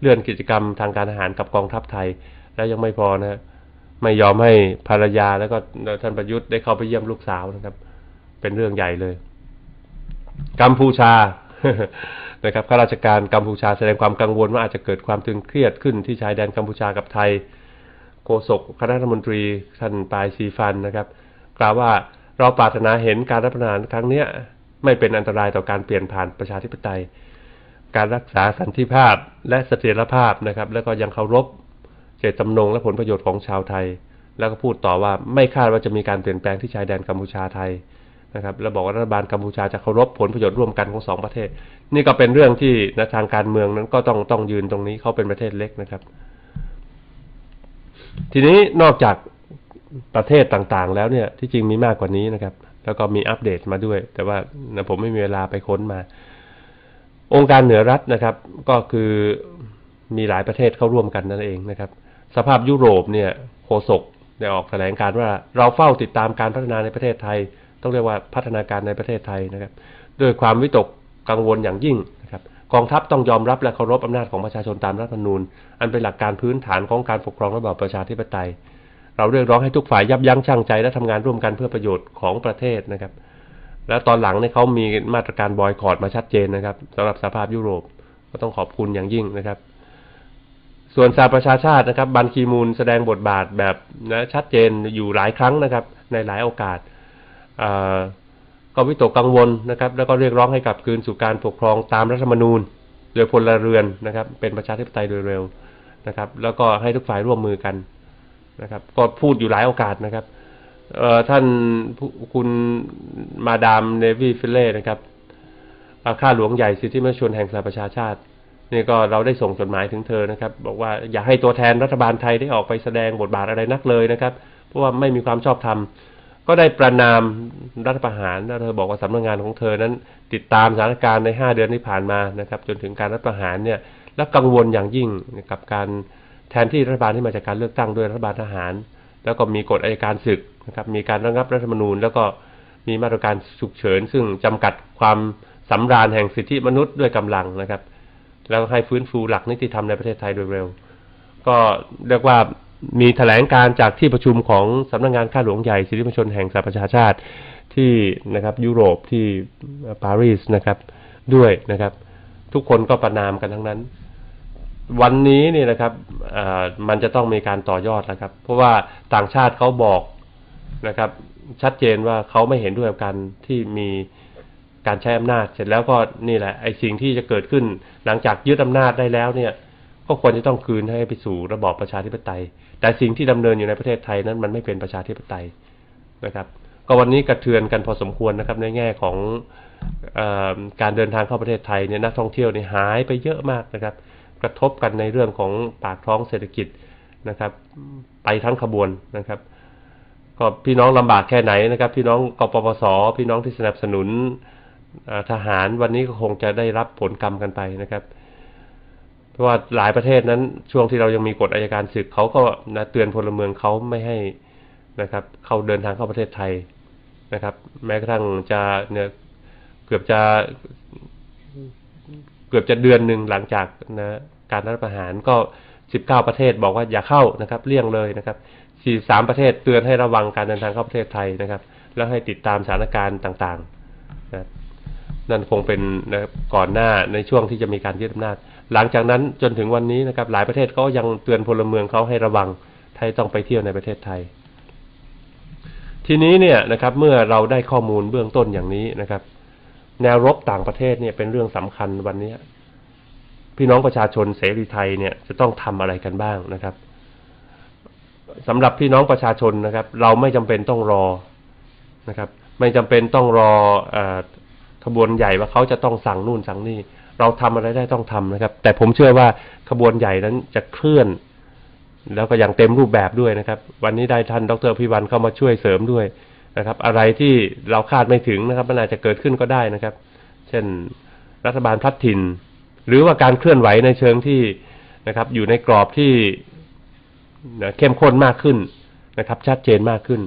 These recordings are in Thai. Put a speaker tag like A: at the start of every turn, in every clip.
A: เลื่อนกิจกรรมทางการทหารกับกองทัพไทย แล้วยังไม่พอนะไม่ยอมให้ภรรยาแล้วก็ท่านประยุทธ์ได้เข้าไปเยี่ยมลูกสาวนะครับ เป็นเรื่องใหญ่เลย กัมพูชานะครับข้าราชการกัมพูชาแสดงความกังวลว่าอาจจะเกิดความตึงเครียดขึ้นที่ชายแดนกัมพูชากับไทย โฆษกคณะรัฐมนตรีท่านปายซีฟันนะครับ กล่าวว่าเราปรารถนาเห็นการรัฐประหารครั้งนี้ไม่เป็นอันตรายต่อการเปลี่ยนผ่านประชาธิปไตย การรักษาสันติภาพและเสถียรภาพนะครับ แล้วก็ยังเคารพเจตจำนงและผลประโยชน์ของชาวไทย แล้วก็พูดต่อว่าไม่คาดว่าจะมีการเปลี่ยนแปลงที่ชายแดนกัมพูชาไทยนะครับแล้วบอกว่ารัฐบาลกัมพูชาจะเคารพผลประโยชน์ร่วมกันของสองประเทศ นี่ก็เป็นเรื่องที่ในทางการเมืองนั้นก็ต้องต้องยืนตรงนี้เขาเป็นประเทศเล็กนะครับ ทีนี้นอกจากประเทศต่างๆ แล้วเนี่ยที่จริงมีมากกว่านี้นะครับ แล้วก็มีอัปเดตมาด้วย แต่ว่านะผมไม่มีเวลาไปค้นมา องค์การเหนือรัฐนะครับ ก็คือมีหลายประเทศเข้าร่วมกันนั่นเองนะครับ สภาพยุโรปเนี่ยโฆษกได้ออกแถลงการว่าเราเฝ้าติดตามการพัฒนาในประเทศไทย ต้องเรียกว่าพัฒนาการในประเทศไทยนะครับด้วยความวิตกกังวลอย่างยิ่งนะครับกองทัพต้องยอมรับและเคารพอำนาจของประชาชนตามรัฐธรรมนูญ อันเป็นหลักการพื้นฐานของการปกครองระบอบประชาธิปไตย เราเรียกร้องให้ทุกฝ่ายยับยั้งชั่งใจและทำงานร่วมกันเพื่อประโยชน์ของประเทศนะครับ แล้วตอนหลังเนี่ยเขามีมาตรการบอยคอรดมาชัดเจนนะครับสำหรับสภาพยุโรปก็ต้องขอบคุณอย่างยิ่งนะครับ ส่วนสหประชาชาตินะครับ บันคีมูลแสดงบทบาทแบบนะชัดเจนอยู่หลายครั้งนะครับ ในหลายโอกาสก็วิตกกังวลนะครับ แล้วก็เรียกร้องให้กลับคืนสู่การปกครองตามรัฐธรรมนูญ โดยพลเรือนนะครับ เป็นประชาธิปไตยโดยเร็วนะครับ แล้วก็ให้ทุกฝ่ายร่วมมือกันนะครับ ก็พูดอยู่หลายโอกาสนะครับ ท่านคุณมาดามเนวีฟิเล่นะครับข้าหลวงใหญ่สิทธิมนุษยชนแห่งสหประชาชาตินี่ก็เราได้ส่งจดหมายถึงเธอนะครับ บอกว่าอย่าให้ตัวแทนรัฐบาลไทยได้ออกไปแสดงบทบาทอะไรนักเลยนะครับ เพราะว่าไม่มีความชอบธรรมก็ได้ประนามรัฐประหารแล้วเธอบอกว่าสำนักงงานของเธอนั้น ติดตามสถานการณ์ในห้าเดือนที่ผ่านมานะครับ จนถึงการรัฐประหารเนี่ยและกังวลอย่างยิ่งกับการแทนที่รัฐบาลที่มาจากการเลือกตั้งด้วยรัฐบาลทหาร แล้วก็มีกฎอายการศึก นะครับมีการระงับรัฐธรรมนูญ แล้วก็มีมาตรการฉุกเฉิน ซึ่งจำกัดความสำราญแห่งสิทธิมนุษย์ด้วยกำลังนะครับ แล้วให้ฟื้นฟูหลักนิติธรรมในประเทศไทยโดยเร็ว ก็เรียกว่ามีแถลงการจากที่ประชุมของสำนักงงานข้าหลวงใหญ่สิทธิมนุษยชนแห่งสหประชาชาติที่นะครับยุโรปที่ปารีสนะครับด้วยนะครับ ทุกคนก็ประนามกันทั้งนั้น วันนี้นี่นะครับมันจะต้องมีการต่อยอดนะครับ เพราะว่าต่างชาติเขาบอก นะครับ ชัดเจนว่าเขาไม่เห็นด้วยกับการที่มีการใช้อำนาจ เสร็จแล้วก็นี่แหละไอ้สิ่งที่จะเกิดขึ้น หลังจากยึดอำนาจได้แล้วเนี่ย ก็ควรจะต้องคืนให้ไปสู่ระบอบประชาธิปไตย แต่สิ่งที่ดำเนินอยู่ในประเทศไทยนั้นมันไม่เป็นประชาธิปไตยนะครับ ก็วันนี้กระเทือนกันพอสมควรนะครับ ในแง่ของอการเดินทางเข้าประเทศไทยเนี่ยนักท่องเที่ยวนี่หายไปเยอะมากนะครับ กระทบกันในเรื่องของปากท้องเศรษฐกิจนะครับ ไปทั้งขบวนนะครับ ก็พี่น้องลำบากแค่ไหนนะครับ พี่น้องกปปส พี่น้องที่สนับสนุนทหารวันนี้ก็คงจะได้รับผลกรรมกันไปนะครับ เพราะว่าหลายประเทศนั้นช่วงที่เรายังมีกฎอายการศึกเขาก็นะเตือนพลเมืองเขาไม่ให้นะครับ เขาเดินทางเข้าประเทศไทยนะครับ แม้กระทั่งจะเนี่ยเกือบจะเกือบจะเดือนหนึ่งหลังจากนะการรัฐประหารก็สิบเก้าประเทศบอกว่าอย่าเข้านะครับ เลี่ยงเลยนะครับ สี่สามประเทศเตือนให้ระวังการเดินทางเข้าประเทศไทยนะครับ แล้วให้ติดตามสถานการณ์ต่างๆนะนั่นคงเป็นนะก่อนหน้าในช่วงที่จะมีการยึดอำนาจ หลังจากนั้นจนถึงวันนี้นะครับ หลายประเทศเขายังเตือนพลเมืองเขาให้ระวังถ้าต้องไปเที่ยวในประเทศไทย ทีนี้เนี่ยนะครับเมื่อเราได้ข้อมูลเบื้องต้นอย่างนี้นะครับ แนวรบต่างประเทศเนี่ยเป็นเรื่องสำคัญวันนี้พี่น้องประชาชนเสรีไทยเนี่ยจะต้องทำอะไรกันบ้างนะครับ สำหรับพี่น้องประชาชนนะครับ เราไม่จำเป็นต้องรอนะครับ ไม่จำเป็นต้องรอขบวนใหญ่ว่าเขาจะต้องสั่งนู่นสั่งนี่ เราทำอะไรได้ต้องทำนะครับ แต่ผมเชื่อว่าขบวนใหญ่นั้นจะเคลื่อน แล้วก็อย่างเต็มรูปแบบด้วยนะครับ วันนี้ได้ท่านดรพิวันเข้ามาช่วยเสริมด้วยนะครับ อะไรที่เราคาดไม่ถึงนะครับมันอาจจะเกิดขึ้นก็ได้นะครับ เช่นรัฐบาลพัดถิ่น หรือว่าการเคลื่อนไหวในเชิงที่นะครับ อยู่ในกรอบที่ เข้มข้นมากขึ้นนะครับ ชัดเจนมากขึ้น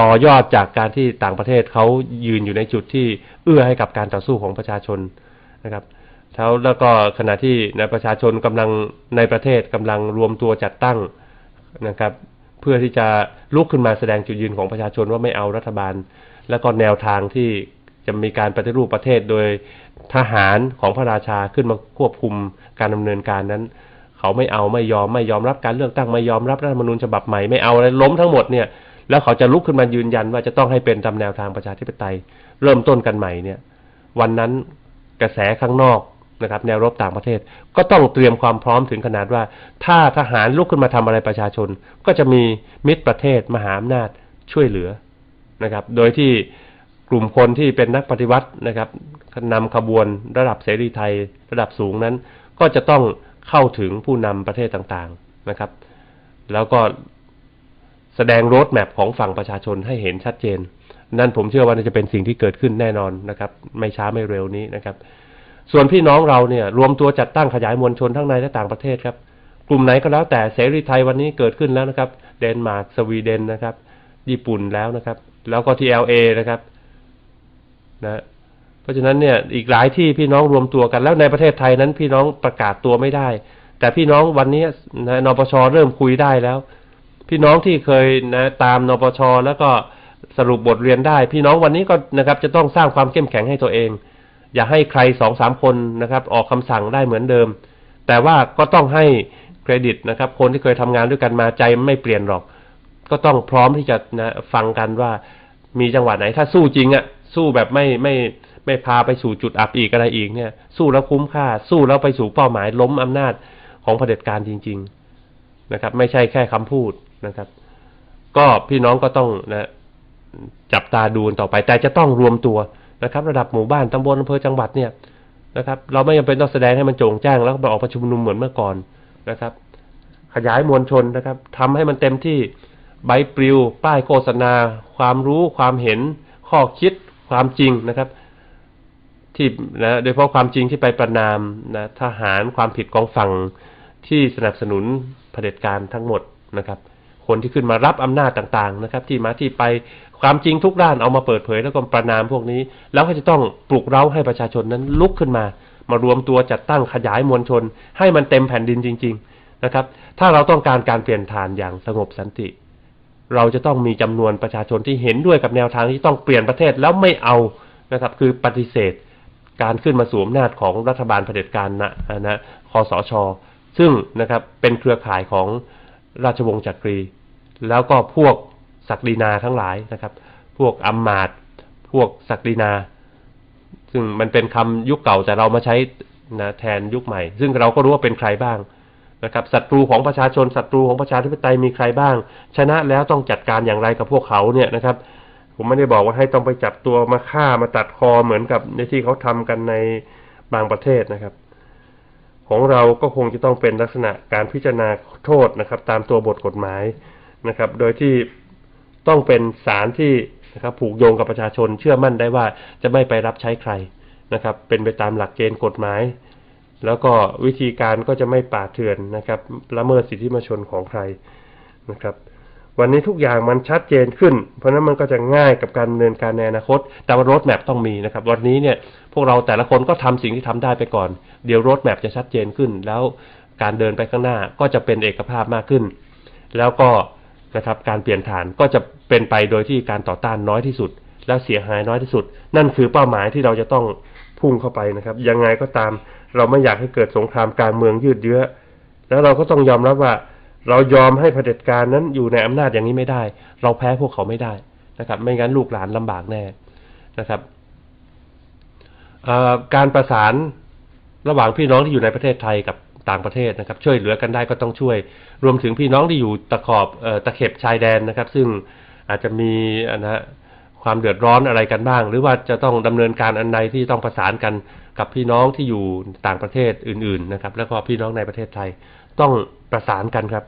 A: ต่อยอดจากการที่ต่างประเทศเขายืนอยู่ในจุดที่เอื้อให้กับการต่อสู้ของประชาชนนะครับแล้วแล้วก็ขณะที่นะประชาชนกำลังในประเทศกำลังรวมตัวจัดตั้งนะครับ เพื่อที่จะลุกขึ้นมาแสดงจุดยืนของประชาชนว่าไม่เอารัฐบาล แล้วก็แนวทางที่จะมีการปฏิรูปประเทศโดยทหารของพระราชาขึ้นมาควบคุมการดำเนินการนั้น เขาไม่เอาไม่ยอมไม่ยอมรับการเลือกตั้งไม่ยอมรับรัฐธรรมนูญฉบับใหม่ไม่เอาอะไรล้มทั้งหมดเนี่ยแล้วเขาจะลุกขึ้นมายืนยันว่าจะต้องให้เป็นตามแนวทางประชาธิปไตย เริ่มต้นกันใหม่เนี่ย วันนั้นกระแสข้างนอกนะครับแนวรบต่างประเทศ ก็ต้องเตรียมความพร้อมถึงขนาดว่า ถ้าทหารลุกขึ้นมาทำอะไรประชาชน ก็จะมีมิตรประเทศมหาอำนาจช่วยเหลือนะครับ โดยที่กลุ่มคนที่เป็นนักปฏิวัตินะครับนำขบวนระดับเสรีไทยระดับสูงนั้น ก็จะต้อง เข้าถึงผู้นำประเทศต่างๆนะครับ แล้วก็แสดงโรดแมพของฝั่งประชาชนให้เห็นชัดเจน นั่นผมเชื่อว่าจะเป็นสิ่งที่เกิดขึ้นแน่นอนนะครับ ไม่ช้าไม่เร็วนี้นะครับ ส่วนพี่น้องเราเนี่ยรวมตัวจัดตั้งขยายมวลชนทั้งในและต่างประเทศครับ กลุ่มไหนก็แล้วแต่เสรีไทยวันนี้เกิดขึ้นแล้วนะครับ เดนมาร์กสวีเดนนะครับ ญี่ปุ่นแล้วนะครับ แล้วก็ที่ LA นะครับนะ เพราะฉะนั้นเนี่ยอีกหลายที่พี่น้องรวมตัวกันแล้วในประเทศไทยนั้นพี่น้องประกาศตัวไม่ได้ แต่พี่น้องวันนี้นะนปชเริ่มคุยได้แล้ว พี่น้องที่เคยนะตามนปชแล้วก็สรุปบทเรียนได้ พี่น้องวันนี้ก็นะครับจะต้องสร้างความเข้มแข็งให้ตัวเอง อย่าให้ใครสองสามคนนะครับ ออกคำสั่งได้เหมือนเดิม แต่ว่าก็ต้องให้เครดิตนะครับ คนที่เคยทำงานด้วยกันมาใจไม่เปลี่ยนหรอก ก็ต้องพร้อมที่จะนะฟังกันว่ามีจังหวะไหนถ้าสู้จริงอะ่ะสู้แบบไม่ไม่ ไม่พาไปสู่จุดอับอีกอะไรอีกเนี่ย สู้แล้วคุ้มค่า สู้แล้วไปสู่เป้าหมายล้มอำนาจของเผด็จการจริง ๆนะครับ ไม่ใช่แค่คำพูดนะครับ ก็พี่น้องก็ต้องนะจับตาดูต่อไป แต่จะต้องรวมตัวนะครับ ระดับหมู่บ้านตำบลอำเภอจังหวัดเนี่ยนะครับ เราไม่จำเป็นต้องแสดงให้มันโจ่งแจ้งแล้วก็ไปออกประชุมนุมเหมือนเมื่อก่อนนะครับ ขยายมวลชนนะครับทำให้มันเต็มที่ใบปลิว ป้ายโฆษณา ความรู้ความเห็น ข้อคิดความจริงนะครับ ที่นะโดยเฉพาะความจริงที่ไปประนามนะทหารความผิดของฝั่งที่สนับสนุนเผด็จการทั้งหมดนะครับ คนที่ขึ้นมารับอำนาจต่างๆนะครับ ที่มาที่ไปความจริงทุกด้านเอามาเปิดเผยแล้วก็ประนามพวกนี้ แล้วก็จะต้องปลุกเร้าให้ประชาชนนั้นลุกขึ้นมา มารวมตัวจัดตั้งขยายมวลชน ให้มันเต็มแผ่นดินจริง ๆนะครับ ถ้าเราต้องการการเปลี่ยนผ่านอย่างสงบสันติ เราจะต้องมีจำนวนประชาชนที่เห็นด้วยกับแนวทางที่ต้องเปลี่ยนประเทศแล้วไม่เอานะครับ คือปฏิเสธ การขึ้นมาสวมนาจของรัฐบาลเผด็จการนะนะคอสช ซึ่งนะครับเป็นเครือข่ายของราชวงศ์จักรี แล้วก็พวกศักดินาทั้งหลายนะครับ พวกอัมมาตพวกศักดินา ซึ่งมันเป็นคำยุคเก่าแต่เรามาใช้นะแทนยุคใหม่ ซึ่งเราก็รู้ว่าเป็นใครบ้างนะครับศัตรูของประชาชนศัตรูของประชาธิปไตยมีใครบ้าง ชนะแล้วต้องจัดการอย่างไรกับพวกเขาเนี่ยนะครับ ผมไม่ได้บอกว่าให้ต้องไปจับตัวมาฆ่ามาตัดคอเหมือนกับในที่เขาทำกันในบางประเทศนะครับ ของเราก็คงจะต้องเป็นลักษณะการพิจารณาโทษนะครับ ตามตัวบทกฎหมายนะครับ โดยที่ต้องเป็นสารที่นะครับผูกโยงกับประชาชนเชื่อมั่นได้ว่าจะไม่ไปรับใช้ใครนะครับ เป็นไปตามหลักเกณฑ์กฎหมาย แล้วก็วิธีการก็จะไม่ป่าเถื่อนนะครับละเมิดสิทธิมนชนของใครนะครับ วันนี้ทุกอย่างมันชัดเจนขึ้น เพราะนั้นมันก็จะง่ายกับการดำเนินการในอนาคต แต่ว่ารถแมพต้องมีนะครับ วันนี้เนี่ยพวกเราแต่ละคนก็ทำสิ่งที่ทำได้ไปก่อน เดี๋ยวรถแมพจะชัดเจนขึ้น แล้วการเดินไปข้างหน้าก็จะเป็นเอกภาพมากขึ้น แล้วก็นะครับการเปลี่ยนฐานก็จะเป็นไปโดยที่การต่อต้านน้อยที่สุด และเสียหายน้อยที่สุด นั่นคือเป้าหมายที่เราจะต้องพุ่งเข้าไปนะครับ ยังไงก็ตามเราไม่อยากให้เกิดสงครามกลางเมืองยืดเยื้อ แล้วเราก็ต้องยอมรับว่า เรายอมให้เผด็จการนั้นอยู่ในอำนาจอย่างนี้ไม่ได้ เราแพ้พวกเขาไม่ได้นะครับ ไม่งั้นลูกหลานลำบากแน่นะครับการประสานระหว่างพี่น้องที่อยู่ในประเทศไทยกับต่างประเทศนะครับ ช่วยเหลือกันได้ก็ต้องช่วย รวมถึงพี่น้องที่อยู่ตะขอบตะเข็บชายแดนนะครับ ซึ่งอาจจะมีนะความเดือดร้อนอะไรกันบ้าง หรือว่าจะต้องดำเนินการอันใดที่ต้องประสานกันกับพี่น้องที่อยู่ต่างประเทศอื่น ๆนะครับ แล้วก็พี่น้องในประเทศไทย ต้องประสานกันครับ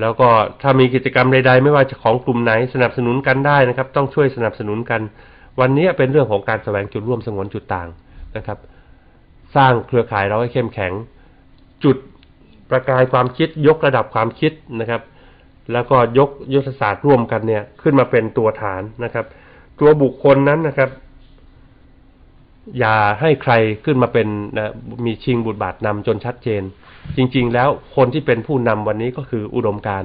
A: แล้วก็ถ้ามีกิจกรรมใดๆ ไม่ว่าจะของกลุ่มไหนสนับสนุนกันได้นะครับ ต้องช่วยสนับสนุนกัน วันนี้เป็นเรื่องของการแสวงจุดร่วมสงวนจุดต่างนะครับ สร้างเครือข่ายเราให้เข้มแข็ง จุดประกายความคิดยกระดับความคิดนะครับ แล้วก็ยกยุทธศาสตร์ร่วมกันเนี่ยขึ้นมาเป็นตัวฐานนะครับ ตัวบุคคลนั้นนะครับ อย่าให้ใครขึ้นมาเป็นนะมีชิงบุตรบาทนำจนชัดเจน จริง ๆ แล้วคนที่เป็นผู้นำวันนี้ก็คืออุดมการ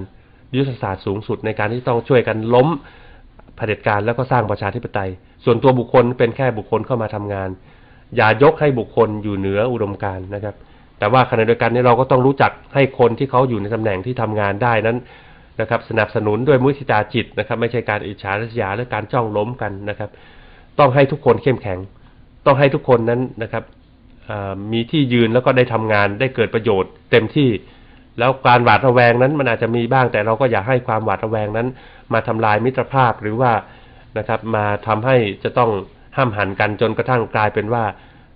A: ยุทธศาสตร์สูงสุดในการที่ต้องช่วยกันล้มเผด็จการแล้วก็สร้างประชาธิปไตย ส่วนตัวบุคคลเป็นแค่บุคคลเข้ามาทำงาน อย่ายกให้บุคคลอยู่เหนืออุดมการนะครับ แต่ว่าขณะเดียวกันเนี้เราก็ต้องรู้จักให้คนที่เขาอยู่ในตำแหน่งที่ทำงานได้นั้นนะครับสนับสนุนด้วยมุทิตาจิตนะครับ ไม่ใช่การอิจฉาริษยาหรือการจ้องล้มกันนะครับ ต้องให้ทุกคนเข้มแข็ง ต้องให้ทุกคนนั้นนะครับมีที่ยืนแล้วก็ได้ทำงานได้เกิดประโยชน์เต็มที่แล้วการหวาดระแวงนั้นมันอาจจะมีบ้างแต่เราก็อย่าให้ความหวาดระแวงนั้น มาทำลายมิตรภาพหรือว่านะครับมาทำให้จะต้องห้ามหันกันจนกระทั่งกลายเป็นว่า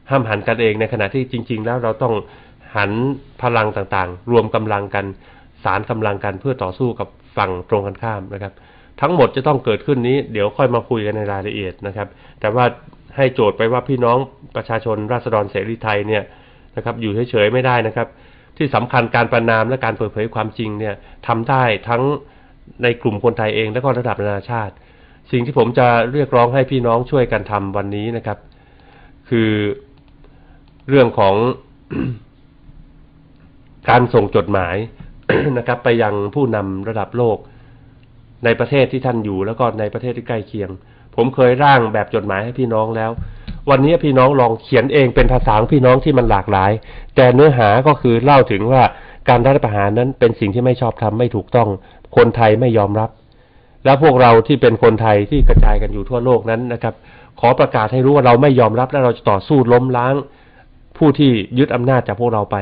A: ห้ามหันกันเองในขณะที่จริง ๆ แล้วเราต้องหันพลังต่างๆ รวมกำลังกันสารกำลังกันเพื่อต่อสู้กับฝั่งตรงกันข้ามนะครับ ทั้งหมดจะต้องเกิดขึ้นนี้เดี๋ยวค่อยมาคุยกันในรายละเอียดนะครับ แต่ว่า ให้โจทย์ไปว่าพี่น้องประชาชนราษฎรเสรีไทยเนี่ยนะครับอยู่เฉยๆไม่ได้นะครับ ที่สำคัญการประนามและการเปิดเผยความจริงเนี่ยทำได้ทั้งในกลุ่มคนไทยเองและก็ระดับนานาชาติ สิ่งที่ผมจะเรียกร้องให้พี่น้องช่วยกันทำวันนี้นะครับ คือเรื่องของการส่งจดหมายนะครับ ไปยังผู้นำระดับโลก ในประเทศที่ท่านอยู่แล้วก็ในประเทศที่ใกล้เคียง ผมเคยร่างแบบจดหมายให้พี่น้องแล้ว วันนี้พี่น้องลองเขียนเองเป็นภาษาของพี่น้องที่มันหลากหลาย แต่เนื้อหาก็คือเล่าถึงว่าการรัฐประหารนั้นเป็นสิ่งที่ไม่ชอบธรรมไม่ถูกต้อง คนไทยไม่ยอมรับ แล้วพวกเราที่เป็นคนไทยที่กระจายกันอยู่ทั่วโลกนั้นนะครับ ขอประกาศให้รู้ว่าเราไม่ยอมรับและเราจะต่อสู้ล้มล้าง ผู้ที่ยึดอำนาจจากพวกเราไป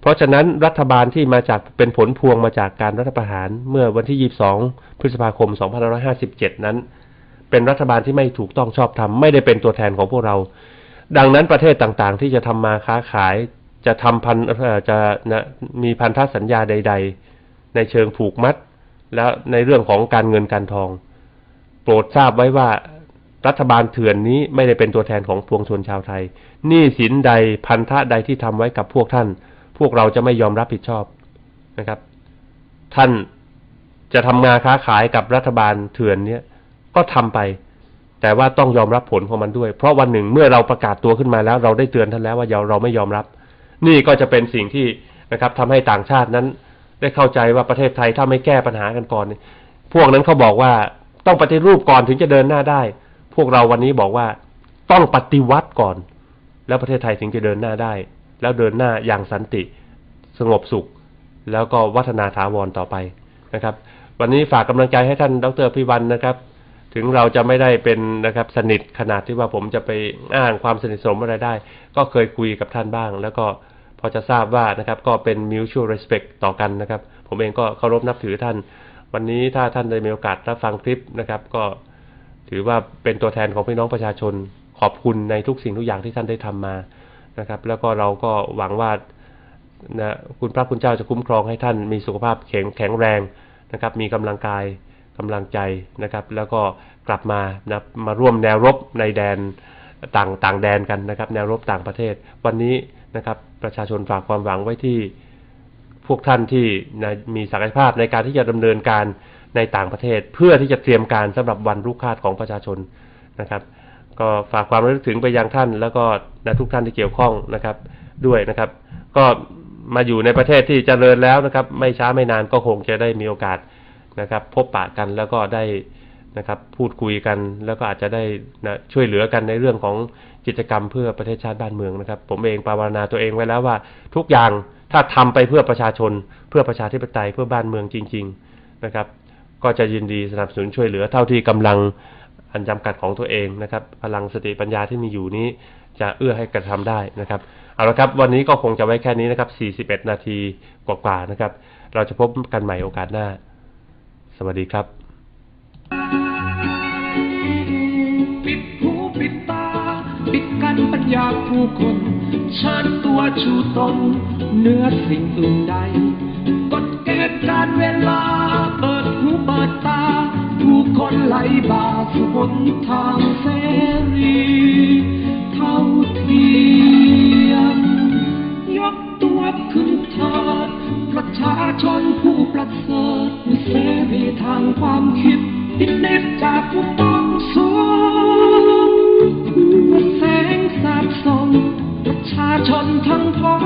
A: เพราะฉะนั้นรัฐบาลที่มาจากเป็นผลพวงมาจากการรัฐประหารเมื่อวันที่ 22 พฤษภาคม 2557 นั้น เป็นรัฐบาลที่ไม่ถูกต้องชอบธรรมไม่ได้เป็นตัวแทนของพวกเรา ดังนั้นประเทศต่างๆ ที่จะทำมาค้าขายจะทำพันจะนะมีพันธสัญญาใด ๆ ในเชิงผูกมัด แล้วในเรื่องของการเงินการทอง โปรดทราบไว้ว่ารัฐบาลเถื่อนนี้ไม่ได้เป็นตัวแทนของปวงชนชาวไทยหนี้สินใดพันธะใดที่ทำไว้กับพวกท่าน พวกเราจะไม่ยอมรับผิดชอบนะครับ ท่านจะทำงานค้าขายกับรัฐบาลเถื่อนเนี้ย ก็ทำไป แต่ว่าต้องยอมรับผลของมันด้วย เพราะวันหนึ่งเมื่อเราประกาศตัวขึ้นมาแล้ว เราได้เตือนท่านแล้วว่าเราเราไม่ยอมรับ นี่ก็จะเป็นสิ่งที่นะครับทำให้ต่างชาตินั้น ได้เข้าใจว่าประเทศไทยถ้าไม่แก้ปัญหากันก่อนพวกนั้นเขาบอกว่าต้องปฏิรูปก่อนถึงจะเดินหน้าได้ พวกเราวันนี้บอกว่าต้องปฏิวัติก่อน แล้วประเทศไทยถึงจะเดินหน้าได้ แล้วเดินหน้าอย่างสันติ สงบสุข แล้วก็วัฒนาถาวรต่อไปนะครับ วันนี้ฝากกำลังใจให้ท่านดรพิวันนะครับ ถึงเราจะไม่ได้เป็นนะครับสนิทขนาดที่ว่าผมจะไปอ้างความสนิทสนมอะไรได้ ก็เคยคุยกับท่านบ้าง แล้วก็พอจะทราบว่านะครับก็เป็น mutual respect ต่อกันนะครับ ผมเองก็เคารพนับถือท่าน วันนี้ถ้าท่านได้มีโอกาสรับฟังคลิปนะครับ ก็ถือว่าเป็นตัวแทนของพี่น้องประชาชน ขอบคุณในทุกสิ่งทุกอย่างที่ท่านได้ทำมานะครับ แล้วก็เราก็หวังว่านะคุณพระคุณเจ้าจะคุ้มครองให้ท่านมีสุขภาพแข็งแข็งแรงนะครับ มีกำลังกาย กำลังใจนะครับ แล้วก็กลับมานะมาร่วมแนวรบในแดนต่างต่างแดนกันนะครับ แนวรบต่างประเทศ วันนี้นะครับประชาชนฝากความหวังไว้ที่พวกท่านที่นะมีศักยภาพในการที่จะดำเนินการในต่างประเทศ เพื่อที่จะเตรียมการสำหรับวันรุกคาตของประชาชนนะครับ ก็ฝากความระลึกถึงไปยังท่าน แล้วก็นะทุกท่านที่เกี่ยวข้องนะครับด้วยนะครับ ก็มาอยู่ในประเทศที่เจริญแล้วนะครับ ไม่ช้าไม่นานก็คงจะได้มีโอกาส นะครับ พบปะกันแล้วก็ได้นะครับ พูดคุยกันแล้วก็อาจจะได้นะช่วยเหลือกันในเรื่องของกิจกรรมเพื่อประเทศชาติบ้านเมืองนะครับ ผมเองภาวนาตัวเองไว้แล้วว่า ทุกอย่างถ้าทำไปเพื่อประชาชน เพื่อประชาธิปไตยเพื่อบ้านเมืองจริง ๆนะครับ ก็จะยินดีสนับสนุนช่วยเหลือเท่าที่กำลังอันจำกัดของตัวเองนะครับ พลังสติปัญญาที่มีอยู่นี้จะเอื้อให้กระทำได้นะครับเอาละครับ วันนี้ก็คงจะไว้แค่นี้นะครับ 41 นาทีกว่าๆนะครับ เราจะพบกันใหม่โอกาสหน้า สวัสดีครับ
B: ปิดหูปิดตา ปิดกันปัญญาผู้คนเชิญตัวชูตนเนื้อสิ่งอื่นใดกฎเกณฑ์การเวลา เปิดหูเปิดตา ผู้คนไหลบ่าสู่หนทางเสรีเท่าเทียมยกตัวขึ้นเถิดประชาชนผู้ประเสริฐ ความคิดนิดนิดจากผู้ต้องสงแสงสาบส่องประชาชนทั้งฟ้า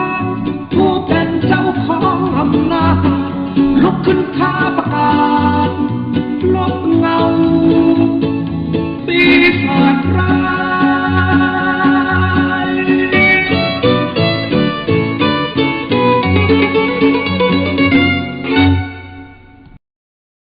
B: ผู้เป็นเจ้าของอำนาจลุกขึ้นข้าประกาศ